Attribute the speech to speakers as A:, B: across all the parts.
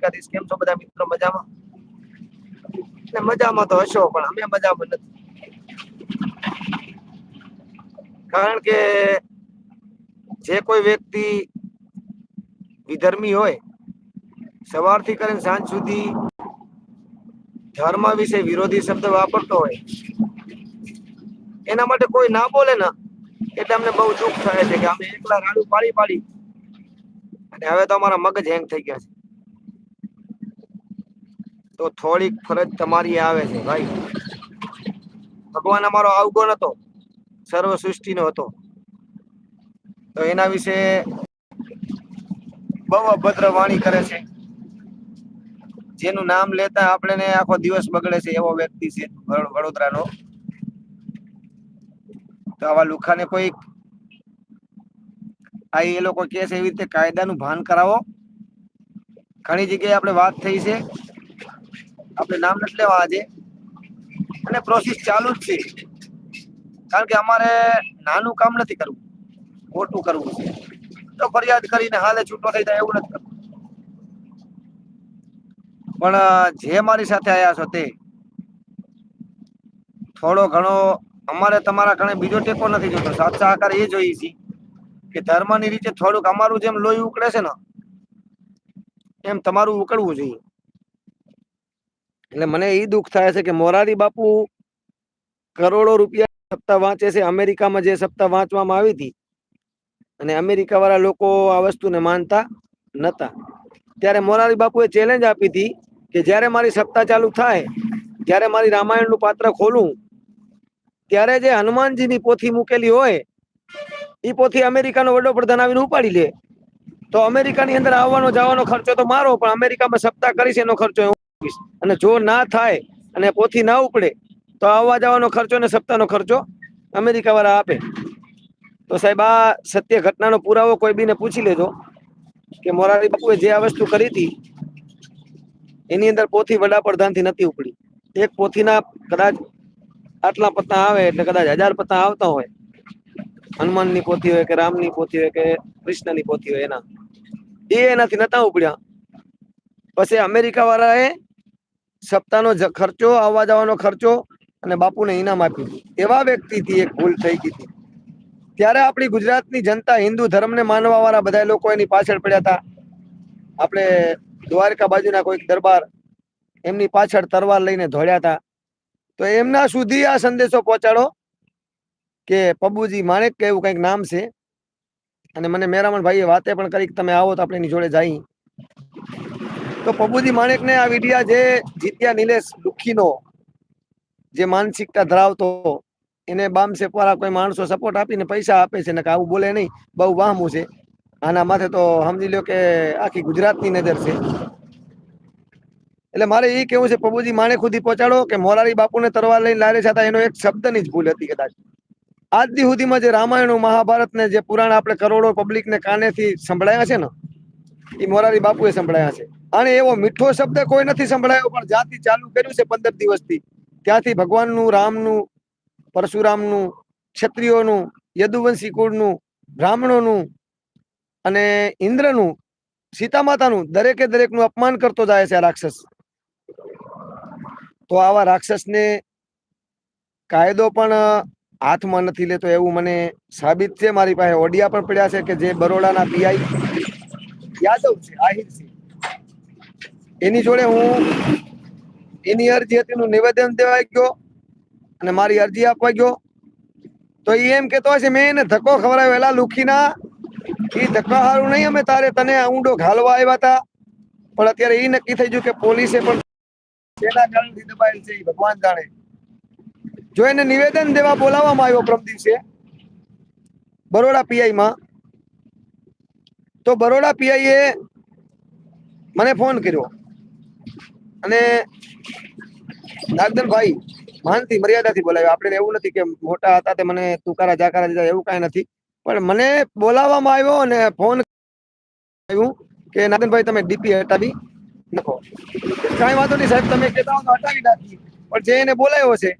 A: દ્વારકાધીશ કેમ છો બધા મિત્રો મજામાં? ને મજામાં તો હશો, પણ અમે મજામાં નથી. કારણ કે જે કોઈ વ્યક્તિ વિધર્મી હોય, સવારથી કરીને સાંજ સુધી ધર્મ વિશે વિરોધી શબ્દ વાપરતો હોય, એના માટે કોઈ ના બોલે ને, એટલે અમને બહુ દુઃખ થાય છે કે અમે એકલા રાડું પાડી પાડી, અને હવે તો અમારા મગજ હેંગ થઈ ગયા છે. તો થોડીક ફરજ તમારી આવે છે, ભાઈ. ભગવાન અમારો અવગુણ હતો સર્વ સૃષ્ટિનો હતો. તો એના વિશે બહુ અભદ્ર વાણી કરે છે. જેનું નામ લેતા આપણે આખો દિવસ બગડે છે, એવો વ્યક્તિ છે વડોદરા વડોદરાનો. તો આવા લુખાને કોઈ આ એ લોકો કે છે, એવી રીતે કાયદાનું ભાન કરાવો. ઘણી જગ્યાએ આપણે વાત થઈ છે. આપણે નામ નથી લેવા આજે. અને પ્રોસેસ ચાલુ જ છે. કારણ કે અમારે નાનું કામ નથી કરવું. મોટું કરવું છે. તો ફરિયાદ કરીને હાલે છૂટો થઈ જાય એવું નથી કરવું. પણ જે મારી સાથે આયા છો તે, થોડો ઘણો અમારે તમારા ઘણે બીજો ટેકો નથી જોતો. સાથ સહકાર એ જોઈએ છે કે ધર્મની રીતે થોડુંક અમારું જેમ લોહી ઉકળે છે ને, એમ તમારું ઉકળવું જોઈએ. એટલે મને એ દુઃખ થાય છે કે મોરારી બાપુ કરોડો રૂપિયા સપ્તાહ વાંચે છે, અમેરિકામાં જે સપ્તાહ વાંચવામાં આવી હતી અને અમેરિકા વાળા લોકો આ વસ્તુને માનતા નતા ત્યારે મોરારી બાપુએ ચેલેન્જ આપી હતી કે જ્યારે મારી સપ્તાહ ચાલુ થાય, જ્યારે મારી રામાયણનું પાત્ર ખોલું, ત્યારે જે હનુમાનજીની પોથી મૂકેલી હોય એ પોથી અમેરિકાનો વડાપ્રધાન આવીને ઉપાડી લે તો અમેરિકાની અંદર આવવાનો જવાનો ખર્ચો તો મારો, પણ અમેરિકામાં સપ્તાહ કરીશ એનો ખર્ચો. અને જો ના થાય અને પોથી ના ઉપડે, તો આવવા જવાનો ખર્ચો અને સપ્તાહનો ખર્ચો અમેરિકા વાળા આપે. તો સાહેબ, આ સત્ય ઘટનાનો પુરાવો કોઈ બીને પૂછી લેજો કે મોરારી બાપુએ જે આ વસ્તુ કરી હતી, એની અંદર પોથી વડાપ્રધાનથી નથી ઉપડી. એક પોથીના કદાચ આટલા પત્તા આવે એટલે કદાચ હજાર પત્તા આવતા હોય. હનુમાનની પોથી હોય કે રામની પોથી હોય કે કૃષ્ણની પોથી હોય એના. એ એનાથી નતા ઉપડ્યા. પછી અમેરિકા વાળાએ સપ્તાહનો ખર્ચો, આવવા જવાનો ખર્ચો અને બાપુને ઇનામ આપ્યું. એવા વ્યક્તિથી એક ભૂલ થઈ ગઈ ત્યારે આપણી ગુજરાતની જનતા હિન્દુ ધર્મને માનવા વાળા બધા લોકો એની પાછળ પડ્યા હતા. આપણે દ્વારકા બાજુના કોઈક દરબાર એમની પાછળ તરવાર લઈને દોડ્યા હતા. તો એમના સુધી આ સંદેશો પહોંચાડો કે પબુજી માણેક કે એવું કંઈક નામ છે. અને મને મેરામણ ભાઈએ વાતે પણ કરી કે તમે આવો તો આપણે એની જોડે જઈ તો પબુજી માણેકને આ વિડિયા જે જીત્યા નિલેશ દુખીનો, જે માનસિકતા ધરાવતો, એને બામ વાળા કોઈ માણસો સપોર્ટ આપીને પૈસા આપે છે ને આવું બોલે નહીં, બહુ વાહમું છે. આના માથે તો સમજી લ્યો કે આખી ગુજરાતની નજર છે. એટલે મારે એ કેવું છે પ્રભુજી માણે ખુદી પહોંચાડો કે મોરારી બાપુને તરવા લઈને લારે છતાં એનો એક શબ્દની જ ભૂલ હતી કદાચ. આજ દી સુધીમાં જે રામાયણ મહાભારત ને જે પુરાણ આપણે કરોડો પબ્લિક ને કાનેથી સંભળાયા છે ને એ મોરારી બાપુએ સંભળાયા છે. અને એવો મીઠો શબ્દ કોઈ નથી સંભળાયો, પણ જ્યાંથી ચાલુ કર્યું છે પંદર દિવસથી. ત્યાંથી ભગવાનનું, રામનું, પરશુરામનું, ક્ષત્રિયોનું યદુવંશી કુળનું બ્રાહ્મણોનું અને ઇન્દ્રનું સીતા માતાનું દરેકે દરેકનું અપમાન કરતો જાય છે રાક્ષસ. તો આવા રાક્ષસને કાયદો પણ હાથમાં નથી લેતો એવું મને સાબિત છે. મારી પાસે ઓડિયા પણ પડ્યા છે કે જે બરોડાના પીઆઈ યાદવ છે, આહિર એની જોડે હું એની અરજી હતી નું નિવેદન દેવા ગયો અને મારી અરજી આપવા ગયો. તો એ એમ કેતો હશે મેં એને ધક્કો ખવડાવ્યો. એલા લુખીના એ ધક્કા હારું નહીં, અમે તારે તને ઊંડો ઘાલવા આવ્યા હતા. પણ અત્યારે એ નક્કી થઈ ગયું કે પોલીસે પણ શેના કારણથી દબાયેલ છે ભગવાન જાણે. જો એને નિવેદન દેવા બોલાવવામાં આવ્યો પ્રમ દિવસે, બરોડા પીઆઈ માં તો બરોડા પીઆઈ એ મને ફોન કર્યો. અને નાગદનભાઈ માનથી, મર્યાદાથી બોલાવ્યો. આપણે એવું નથી કે મોટા હતા તે મને તુકારા જાકારા દીધા એવું કાંઈ નથી. પણ મને બોલાવવામાં આવ્યો અને ફોન આવ્યું કે નાગદનભાઈ તમે ડીપી હટાવી નાખો. કાંઈ વાંધો નહીં સાહેબ, તમે કહેતા હો તો હટાવી નાખી પણ જે એને બોલાવ્યો છે,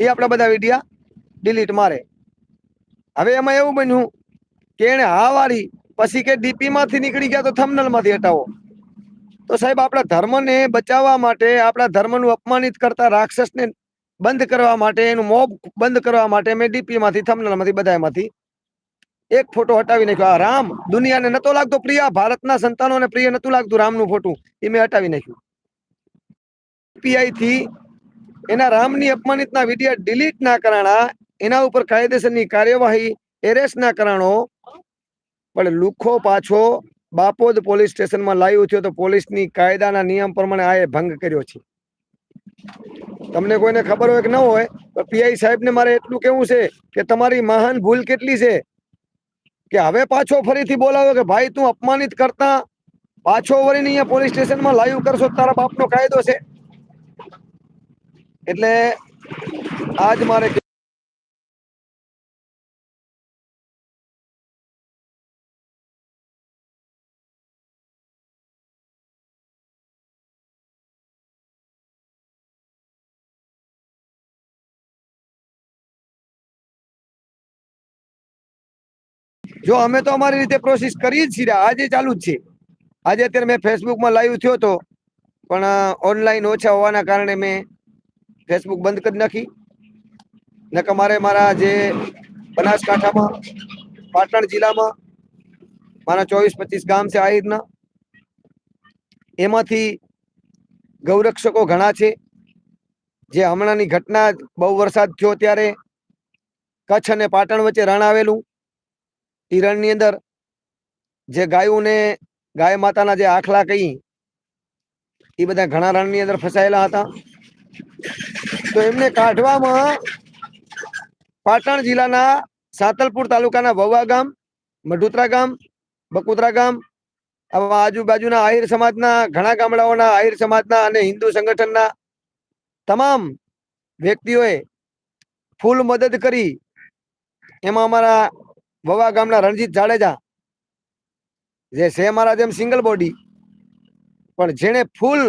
A: એ આપણા બધા વિડિયા ડિલીટ મારે. હવે એમાં એવું બન્યું કે એને હા વાળી, પછી કે ડીપી માંથી નીકળી ગયા તો થમનલમાંથી માંથી હટાવો. તો સાહેબ, આપણા ધર્મને બચાવવા માટે, આપણા ધર્મનું અપમાનિત કરતા રાક્ષસને બંધ કરવા માટે, એનું મોબ બંધ કરવા માટે મેં ડીપી માંથી થંબનેલમાંથી બધામાંથી એક ફોટો હટાવી નાખ્યો. આ રામ દુનિયાને નતો લાગતો, પ્રિય, ભારતના સંતાનોને પ્રિય નતું લાગતું રામનું ફોટું. એ મેં હટાવી નાખ્યું. પીઆઈ થી એના રામની અપમાનિતના વીડિયો ડિલીટ ના કરાણા, એના ઉપર કાયદેસરની કાર્યવાહી, એરેસ્ટ ના કરાણો, પણ લુખો પાછો બાપોદ પોલીસ સ્ટેશનમાં લાવ્યો થયો તો પોલીસની કાયદાના નિયમ પ્રમાણે આ ભંગ કર્યો છે. તમને કોઈને ખબર હોય કે ન હોય, તો પીઆઈ સાહેબને મારે એટલું કેવું છે કે તમારી મહાન ભૂલ કેટલી છે? કે હવે પાછો ફરીથી બોલાવો કે ભાઈ તું અપમાનિત કરતા પાછો વળીને અહીંયા પોલીસ સ્ટેશનમાં લાઈવ કરશો તારા બાપનો કાયદો છે. એટલે આજ મારે જો અમે તો અમારી રીતે પ્રોસેસ કરીએ જ છીએ, આજે ચાલુ જ છે આજે અત્યારે મેં ફેસબુકમાં લાઈવ થયો તો, પણ ઓનલાઈન ઓછા હોવાના કારણે મેં ફેસબુક બંધ કરી નાખી. નકર મારે મારા જે બનાસકાંઠામાં, પાટણ જિલ્લામાં, મારા ચોવીસ પચીસ ગામ છે આહિરના એમાંથી ગૌરક્ષકો ઘણા છે. જે હમણાંની ઘટના, બહુ વરસાદ થયો ત્યારે કચ્છ અને પાટણ વચ્ચે રણ આવેલું ઈ રણની અંદર જે ગાયોને ગાય માતાના જે આખલા કહી એ બધા ઘણા રણની અંદર ફસાયેલા હતા. તો એમને કાઢવામાં પાટણ જિલ્લાના સાતલપુર તાલુકાના વવા ગામ, મઢુતરા ગામ, બકુતરા ગામ, આવા આજુબાજુના આહિર સમાજના, ઘણા ગામડાઓના આહિર સમાજના અને હિન્દુ સંગઠનના તમામ વ્યક્તિઓએ ફૂલ મદદ કરી. એમાં અમારા વવા ગામના રણજીત જાડેજા, જે છે મારા જેમ સિંગલ બોડી પણ જેણે ફૂલ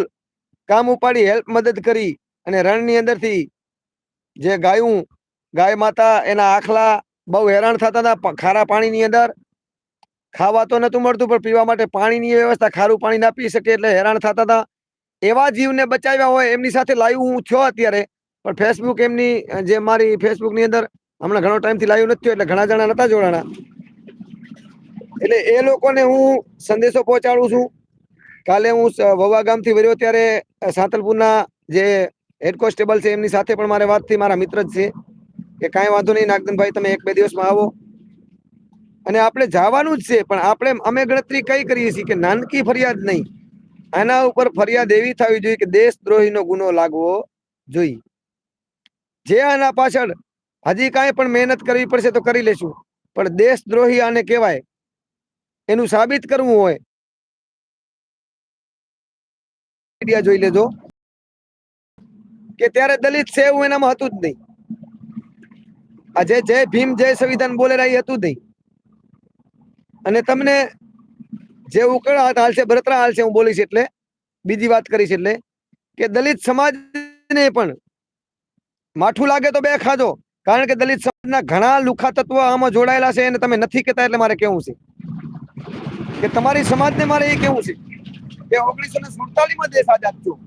A: કામ ઉપાડી હેલ્પ મદદ કરી અને રણની અંદરથી જે ગાયું, ગાય માતા, એના આખલા બહુ હેરાન થતા હતા ખારા પાણીની અંદર. ખાવા તો નહોતું મળતું, પણ પીવા માટે પાણીની વ્યવસ્થા ખારું પાણી ના પી શકે એટલે હેરાન થતા હતા. એવા જીવને બચાવ્યા હોય, એમની સાથે લાઈવ હું થયો અત્યારે, પણ ફેસબુક એમની, જે મારી ફેસબુકની અંદર હમણાં ઘણો ટાઈમથી લાઈવ નથી એટલે ઘણા જણા નતા જોડાણા. એટલે એ લોકોને હું સંદેશો પહોંચાડું છું. કાલે હું વવા વવા ગામથી વર્યો ત્યારે સાતલપુરના જે હેડ કોન્સ્ટેબલ છે એમની સાથે પણ મારે વાત થઈ, મારા મિત્ર જ છે. કે કાંઈ વાંધો નહીં નાગદનભાઈ તમે એક બે દિવસમાં આવો. અને આપણે જવાનું જ છે, પણ આપણે અમે ગણતરી કઈ કરીએ છીએ કે નાનકી ફરિયાદ નહીં. આના ઉપર ફરિયાદ એવી થવી જોઈએ કે દેશદ્રોહીનો ગુનો લાગવો જોઈએ. જે આના પાછળ હજી કાંઈ પણ મહેનત કરવી પડશે તો કરી લેશું. પણ દેશદ્રોહી આને કહેવાય. એનું સાબિત કરવું હોય. મીડિયા જોઈ લેજો. કે ત્યારે દલિત છે એવું એનામાં હતું જ નહીં. આજે જય ભીમ, જય સંવિધાન બોલે એ હતું નહીં. અને તમને જે ઉકળા હાલ છે, ભરતરા હાલ છે, હું બોલીશ એટલે, બીજી વાત કરીશ એટલે, કે દલિત સમાજને પણ માઠું લાગે તો બે ખાજો કારણ કે દલિત સમાજના ઘણા લુખા તત્વો આમાં જોડાયેલા છે અને તમે નથી કહેતા એટલે મારે કેવું છે? કે તમારી સમાજને મારે એ કેવું છે? કે ઓગણીસો ને સુડતાલીસમાં દેશ આઝાદ થયો.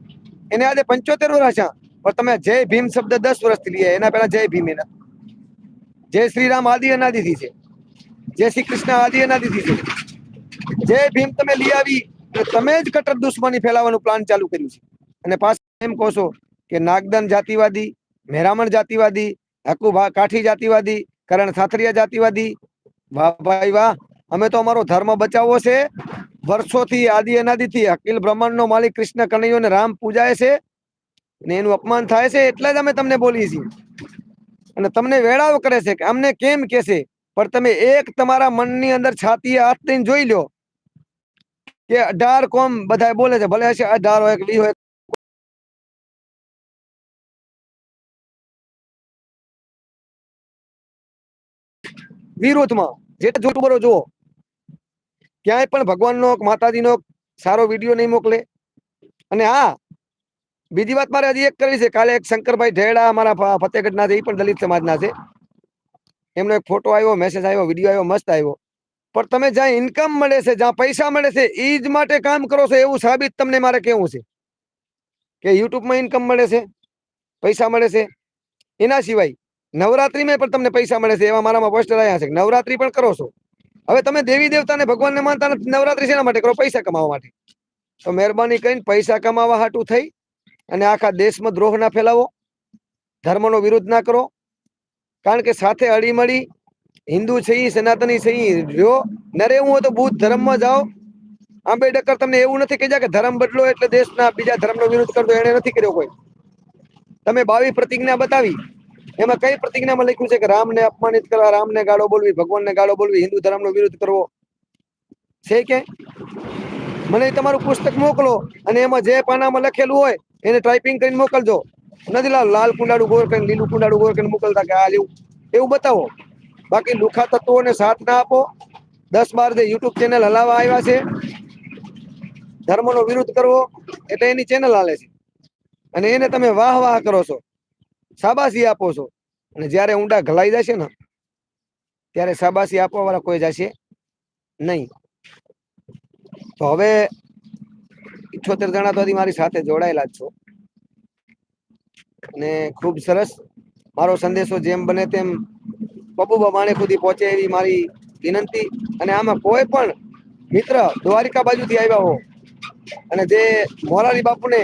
A: એને આજે પંચોતેર વર્ષ છે પણ તમે જય ભીમ શબ્દ દસ વર્ષથી લઈએ એના પહેલા જય ભીમ એના. જય શ્રી આદિ અનાદિથી છે. જય શ્રી કૃષ્ણ આદિ અનાદિથી છે. જય ભીમ તમે લઈ આવી તમે જ કટર દુશ્મની ફેલાવવાનું પ્લાન ચાલુ કર્યું છે. અને પાછા એમ કહો છો કે નાગદન જાતિવાદી મહેરામણ જાતિવાદી હકુભા કાઠી જાતિવાદી, કરણ સાથરિયા જાતિવાદી. વાહ ભાઈ વાહ, અમે તો અમારો ધર્મ બચાવવો છે. વર્ષોથી આદિ અનાદિથી અખિલ બ્રહ્માંડનો માલિક કૃષ્ણ કનૈયો ને રામ પૂજાય છે ને એનું અપમાન થાય છે એટલે જ અમે તમને બોલીએ છીએ. અને તમને વેળાવ કરે છે કે અમને કેમ કેસે પણ તમે એક તમારા મનની અંદર છાતીએ હાથ દઈને જોઈ લો કે અઢાર કોમ બધા બોલે છે, ભલે હશે અઢાર હોય કે વી હોય વિરોધમાં. જે જોતું જુઓ. ક્યાંય પણ ભગવાનનો માતાજીનો સારો વીડિયો નહીં મોકલે. અને હા, બીજી વાત મારે હજી એક કરવી છે. કાલે એક શંકરભાઈ ઢેડા અમારા ફ- ફતેહગઢના છે, એ પણ દલિત સમાજના છે. એમનો એક ફોટો આવ્યો મેસેજ આવ્યો વીડિયો આવ્યો, મસ્ત આવ્યો. પણ તમે જ્યાં ઇન્કમ મળે છે, જ્યાં પૈસા મળે છે એ જ માટે કામ કરો છો એવું સાબિત તમને મારે કેવું છે. કે યુટ્યુબમાં ઇન્કમ મળે છે, પૈસા મળે છે. એના સિવાય નવરાત્રીમાં પણ તમને પૈસા મળે છે, એવા મારામાં પોસ્ટર આવ્યા છે. નવરાત્રી પણ કરો છો. હવે તમે દેવી દેવતાને ભગવાનને માનતા નથી. નવરાત્રી શેના માટે કરો? પૈસા કમાવા માટે. તો મહેરબાની કરીને પૈસા કમાવા હાટું થઈ અને આખા દેશમાં દ્રોહ ના ફેલાવો. ધર્મનો વિરોધ ના કરો. કારણ કે સાથે અડીમળી હિન્દુ છે સનાતની છે ઈ. રહ્યો ન રહેવું હોય તો બુદ્ધ ધર્મમાં જાઓ. આંબેડકર તમને એવું નથી કહ્યા કે ધર્મ બદલો એટલે દેશના બીજા ધર્મનો વિરોધ કરતો, એને નથી કર્યો કોઈ. તમે બાવી પ્રતિજ્ઞા બતાવી. એમાં કઈ પ્રતિજ્ઞામાં લખ્યું છે કે રામને અપમાનિત કરવા, રામને ગાળો બોલવી, ભગવાનને ગાળો બોલવી, હિન્દુ ધર્મનો વિરોધ કરવો? છે કે? મને તમારું પુસ્તક મોકલો અને એમાં જે પાનામાં લખેલું હોય એને ટાઈપિંગ કરીને મોકલજો. નથી લાલ લાલ કુંડાળું ગોર કરીને, લીલું કુંડાળું ગોર કરીને મોકલતા કે આ લેવું એવું બતાવો. બાકી લુખા તત્વોને સાથ ના આપો. દસ બાર જે યુટ્યુબ ચેનલ હલાવા આવ્યા છે, ધર્મનો વિરોધ કરવો, એટલે એની ચેનલ હાલે છે. અને એને તમે વાહ વાહ કરો છો. શાબાશી આપો છો. અને જ્યારે ઊંડા ઘલાઈ જશે ને, ત્યારે શાબાશી આપવા વાળા કોઈ જશે નહીં. તો હવે ઇઠોતેર જણા તો મારી સાથે જોડાયેલા જ છો. અને ખૂબ સરસ મારો સંદેશો જેમ બને તેમ બબુબા માણે સુધી પહોંચે એવી મારી વિનંતી. અને આમાં કોઈ પણ મિત્ર દ્વારિકા બાજુથી આવ્યા હો, અને જે મોરારી બાપુને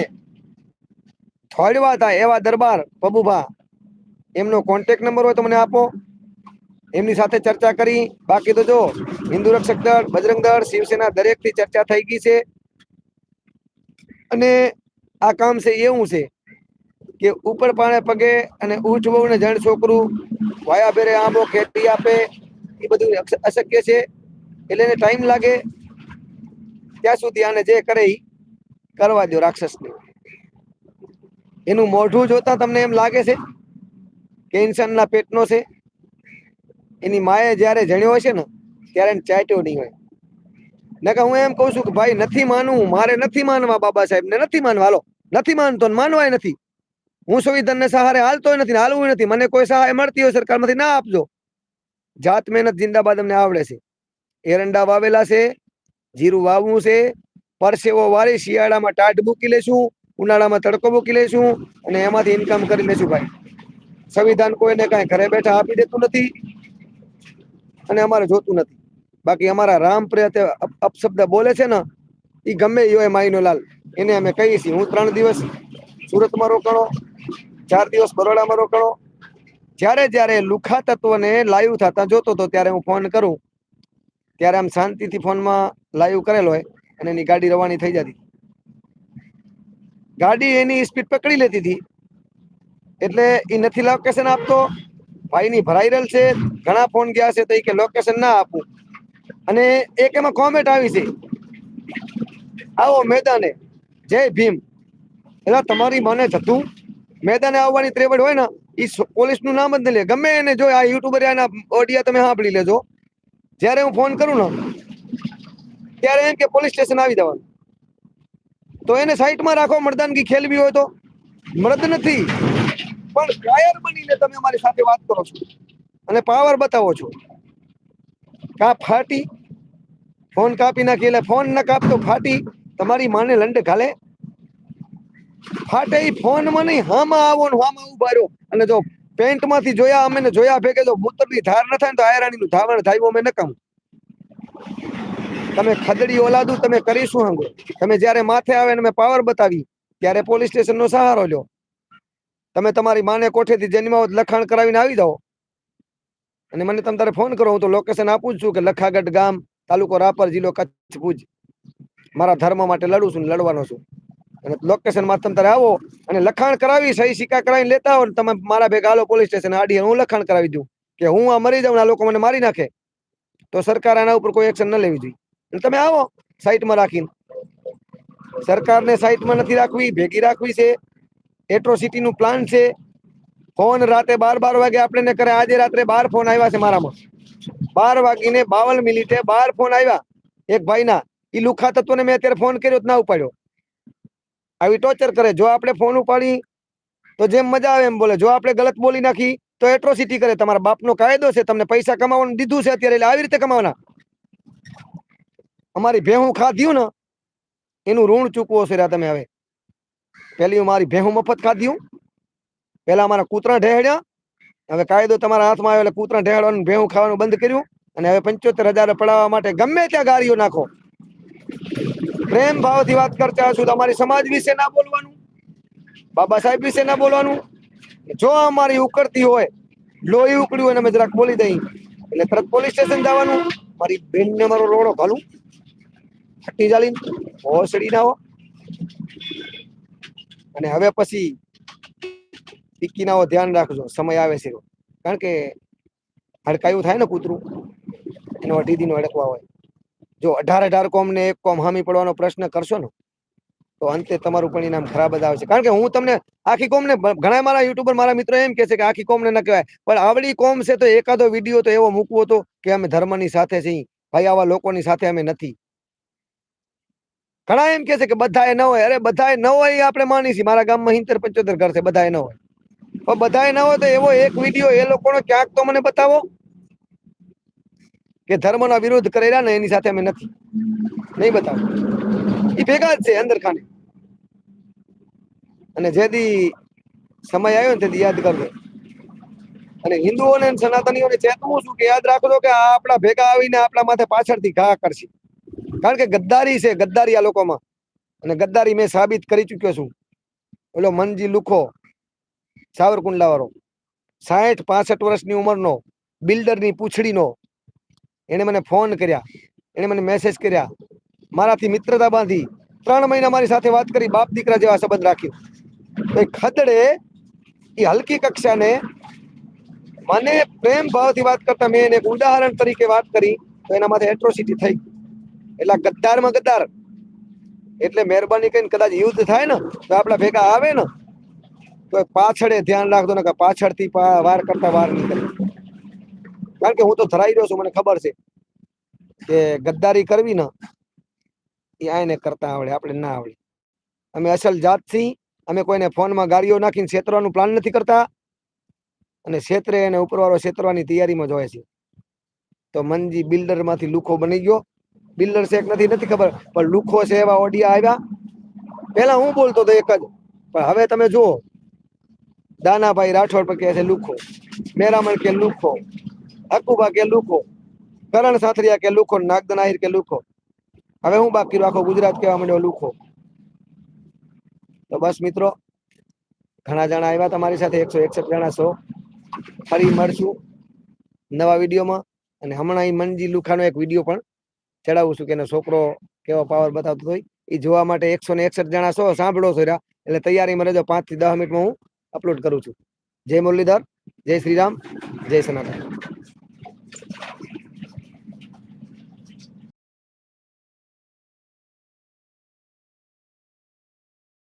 A: થોડવા હતા એવા દરબાર, પબુભા, એમનો કોન્ટેક નંબર હોય તો મને આપો. એમની સાથે ચર્ચા કરી. બાકી તો જો, હિન્દુ રક્ષક દળ, બજરંગ દળ, શિવસેના દરેકથી ચર્ચા થઈ ગઈ છે. અને આ કામ છે એવું છે કે ઉપર પાણે પગે અને ઊંચ બહુ ને જણ છોકરું વાયા ભેરે આંબો ખેતી આપે. એ બધું અશક્ય છે. એટલે એને ટાઈમ લાગે. ત્યાં સુધી આને જે કરે કરવા દો રાક્ષસને. એનું મોઢું જોતા તમને એમ લાગે છે? કે ઇન્સાનના પેટનો છે? એની માએ જ્યારે જણ્યો હશે ને, ત્યારે ચાટ્યો નહીં હોય. નકર હું એમ કહું છું કે ભાઈ, નથી માનવું, મારે નથી માનવા બાબા સાહેબ ને, નથી માનવા, હાલો. નથી માનતો માનવાય નથી. હું સંવિધાન ને સહારે હાલતોય નથી હાલવું નથી. મને કોઈ સહાય મળતી હોય સરકારમાંથી, ના આપજો. જાત મહેનત જિંદાબાદ અમને આવડે છે. એરંડા વાવેલા છે, જીરું વાવવું છે, પરસેવો વાળી શિયાળામાં ટાઢ મૂકી લેશું ઉનાળામાં તડકો મૂકી લેશું અને એમાંથી ઇન્કમ કરી લેશું ભાઈ. સંવિધાન કોઈને કાંઈ ઘરે બેઠા આપી દેતું નથી અને અમારે જોતું નથી. બાકી અમારા રામ પ્રત્યે અપ- અપશબ્દ બોલે છે ને એ ગમે એ હોય માઈનો લાલ. એને અમે કહીએ છીએ, હું ત્રણ દિવસ સુરતમાં રોકાણો, ચાર દિવસ બરોડામાં રોકાણો. જ્યારે જ્યારે લુખા તત્વને લાઈવ થતા જોતો હતો ત્યારે હું ફોન કરું. ત્યારે આમ શાંતિથી ફોનમાં લાઈવ કરેલો હોય અને એની ગાડી રવાની થઈ જતી. ગાડી એની સ્પીડ પકડી લેતી હતી. એટલે એ નથી લોકેશન આપતો. ભાઈની ભરાઈરલ છે. ઘણા ફોન ગયા છે તો કે લોકેશન ના આપું. અને એક એમાં કોમેન્ટ આવી છે. આવો મેદાને. જય ભીમ. એટલે તમારી મને જતું. મેદાને આવવાની ત્રેવડ હોય ને એ પોલીસનું નામ જ નહીં લે. ગમે એને જો આ યુટ્યુબર આના ઓડિયા તમે સાંભળી લેજો. જ્યારે હું ફોન કરું ને, ત્યારે એમ કે પોલીસ સ્ટેશન આવી જવાનું. તો એને સાઈડમાં રાખો, મર્દાનગી ખેલવી હોય તો. મર્દ નથી. પણ ગાયર બનીને તમે અમારી સાથે વાત કરો છો. અને પાવર બતાવો છો. કા ફાટી, ફોન કાપી નાખી, એટલે ફોન ન કાપતો ફાટી. તમારી માને લંડ ઘાલે. ફાટે ફોન ફોનમાં નહીં, હામાં આવો ને હામાં ઊભા રહ્યો અને જો પેન્ટમાંથી જોયા અમે જોયા ભેગે જો મૂતરની ધાર ન થાય તો આયરાણી નું ધાવણ થાય અમે નકમ તમે ખદડી ઓલાદું તમે કરીશું હંગો. તમે જ્યારે માથે આવે ને મેં પાવર બતાવી, ત્યારે પોલીસ સ્ટેશન નો સહારો લ્યો તમે તમારી માને કોઠેથી જન્માવત લખાણ કરાવીને આવી જાઓ. અને મને તમે તારે ફોન કરો, હું તો લોકેશન આપું જ છું કે લખાગઢ ગામ, તાલુકો રાપર, જિલ્લો કચ્છ, ભુજ. મારા ધર્મ માટે લડું છું લડવાનો છું. અને લોકેશનમાં તમે તારે આવો અને લખાણ કરાવી, સહી સિક્કા કરાવીને લેતા આવો તમે મારા ભેગા હાલો પોલીસ સ્ટેશન આડી હું લખાણ કરાવી દઉં. કે હું આ મરી જાઉં આ લોકો મને મારી નાખે. તો સરકાર આના ઉપર કોઈ એક્શન ન લેવી જોઈએ. તમે આવો સાઈટમાં રાખીને. સરકારને સાઈટમાં નથી રાખવી, ભેગી રાખવી છે. એટ્રોસિટી નું પ્લાન છે. ફોન રાતે બાર બાર વાગે આપણે કરે. આજે રાત્રે બાર ફોન આવ્યા છે મારામાં. બાર વાગીને બાવન મિનિટે બાર ફોન આવ્યા. એક ભાઈના. એ લુખા તત્વને મેં અત્યારે ફોન કર્યો ના ઉપાડ્યો. આવી ટોર્ચર કરે. જો આપણે ફોન ઉપાડી, તો જેમ મજા આવે એમ બોલે. જો આપણે ગલત બોલી નાખી, તો એટ્રોસિટી કરે. તમારા બાપનો કાયદો છે. તમને પૈસા કમાવાનું દીધું છે અત્યારે. એટલે આવી રીતે કમાવાના. અમારી ભેહું ખાધ્યું ને, એનું ઋણ ચૂકવો છે તમે હવે. પેલી મારી ભેહું મફત ખાધ્યું. પેલા અમારા કૂતરા ઢેહડ્યા હવે કાયદો તમારા હાથમાં આવ્યો એટલે કૂતરા ઢેહડવાનું ભેહું ખાવાનું બંધ કર્યું. અને હવે પંચોતેર હજાર પડાવવા માટે ગમે ત્યાં ગાડીઓ નાખો. પ્રેમ ભાવથી વાત કરતા હશું તમારી સમાજ વિશે ના બોલવાનું. બાબા સાહેબ વિશે ના બોલવાનું. જો અમારી ઉકળતી હોય, લોહી ઉકળ્યું હોય ને અમે જરાક બોલી દઈ એટલે તરત પોલીસ સ્ટેશન જવાનું. મારી બેન ને મારો રોડો ઘાલું. હટ્ટી જાળીને હોસડી અને હવે પછી ટીકી ના ધ્યાન રાખજો, સમય આવે છે કારણ કે હડકાયું થાય ને કૂતરું, એનો અઢી દિન અડકવા હોય. જો અઢાર અઢાર કોમ ને એક કોમ હામી પડવાનો પ્રશ્ન કરશો ને, તો અંતે તમારું પરિણામ ખરાબ જ આવશે. કારણ કે હું તમને આખી કોમ ને ઘણા મારા યુટ્યુબર, મારા મિત્રો એમ કે છે કે આખી કોમ ને ન કહેવાય. પણ આવડી કોમ છે તો એકાદો વીડિયો તો એવો મૂકવો હતો કે અમે ધર્મની સાથે છીએ. ભાઈ, આવા લોકોની સાથે અમે નથી. ઘણા એમ કે છે કે બધાએ ન હોય. અરે બધાએ ન હોય આપણે માની છીએ. મારા ગામમાં હિંતેર પંચોતેર ઘર છે બધાએ ન હોય. પણ બધાએ ન હોય તો એવો એક વીડિયો એ લોકોનો ક્યાંક તો મને બતાવો કે ધર્મનો વિરોધ કરેલા ને એની સાથે અમે નથી. નહીં બતાવો. એ ભેગા જ છે અંદર ખાને. અને જેથી સમય આવ્યો ને તેથી યાદ કરજો. અને હિન્દુઓને સનાતનીઓને ચેતવું છું કે યાદ રાખજો કે આ આપણા ભેગા આવીને આપણા માથે પાછળથી ઘા કરશે. કારણ કે ગદ્દારી છે, ગદ્દારી આ લોકોમાં. અને ગદ્દારી મેં સાબિત કરી ચુક્યો છું. ઓલો મનજી લુખો સાવરકુંડલા વાળો સાઠ, પાસઠ વર્ષની ઉંમરનો, બિલ્ડરની પૂંછડીનો. એને મને ફોન કર્યા. એને મને મેસેજ કર્યા. મારાથી મિત્રતા બાંધી. ત્રણ મહિના મારી સાથે વાત કરી, બાપ દીકરા જેવા સંબંધ રાખ્યો. એ ખદડે એ હલકી કક્ષાને મને પ્રેમ ભાવથી વાત કરતા મેં એને ઉદાહરણ તરીકે વાત કરી, તો એના માથે એટ્રોસિટી થઈ એટલે ગદ્દારમાં ગદ્દાર. એટલે મહેરબાની કરીને કદાચ યુદ્ધ થાય ને, તો આપણા ભેગા આવે ને, તો પાછળે ધ્યાન રાખજો ને કે પાછળથી વાર કરતા વાર નીકળે. કારણ કે હું તો ધરાઈ રહ્યો છું, મને ખબર છે કે ગદ્દારી કરવી ને, એ આને કરતા આવડે, આપણે ના આવડે. અમે અસલ જાતથી, અમે કોઈને ફોનમાં ગાડીઓ નાખીને છેતરવાનું પ્લાન નથી કરતા. અને છેતરે એને ઉપરવાળો છેતરવાની તૈયારીમાં જોઈએ છે. તો મનજી બિલ્ડરમાંથી લુખો બની ગયો. બિલ્ડર શેક નથી નથી ખબર. પણ લુખો છે એવા ઓડિયા આવ્યા. પેલા હું બોલતો હતો એક જ. પણ હવે તમે જુઓ. દાનાભાઈ રાઠોડ પર કહે છે લુખો. મેરામણ કે લુખો. અકુબા કે લુખો. કરણ સાથરિયા કે લુખો નાગદન આહિર કે લુખો. હવે હું બાકી રાખો ગુજરાત કહેવા માંડ્યો લુખો. તો બસ મિત્રો, ઘણા જણા આવ્યા તમારી સાથે. એકસો એકસઠ જણા છો. ફરી મળશું નવા વિડીયોમાં. અને હમણાં મનજી લુખાનો એક વીડિયો પણ ચડાવું છું કે એનો છોકરો કેવો પાવર બતાવતો હોય એ જોવા માટે એકસો ને એકસઠ જણા છો સાંભળો છો એટલે તૈયારીમાં રહેજો, પાંચથી દસ મિનિટમાં હું અપલોડ કરું છું. જય મુરલીધર, જય શ્રીરામ, જય સનાતન.